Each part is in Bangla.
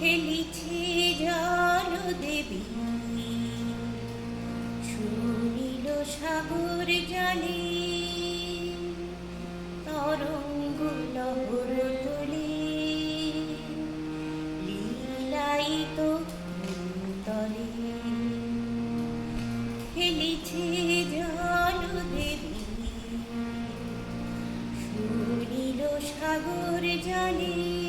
খেলিছে জল দেবী সুনীল সাগর জলে, তরঙ্গ লহর তোলে। লীলায়িত তলে খেলিছে জল দেবী সুনীল সাগর জলে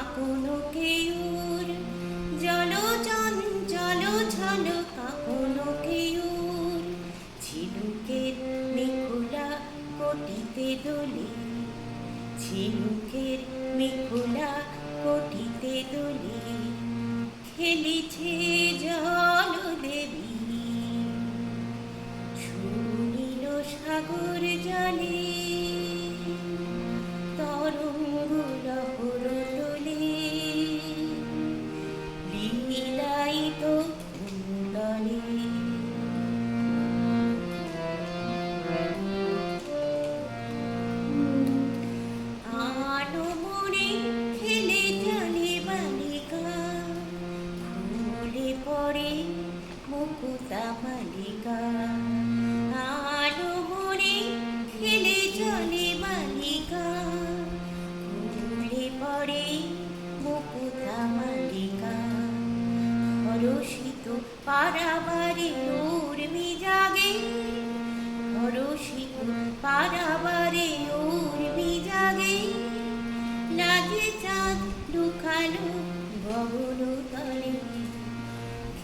কাকুনো কেউর জল চঞ্চল ছল কাকুনো কেউর ঝিনুকের মেঘুলা কোটিতে দোলে, ঝিনুকের কোটিতে দোলে, খেলিছে পড়ে মুকুতা মালিকা। আলো মনে খেলে চলে বালিকা ফুলে পড়ে মুকুতা মালিকা। হরষিত পারাবারে উর্মি জাগে। হরষিত পারাবারে উর্মি জাগে। লাগে চাঁদ লুকালো গগন তলে।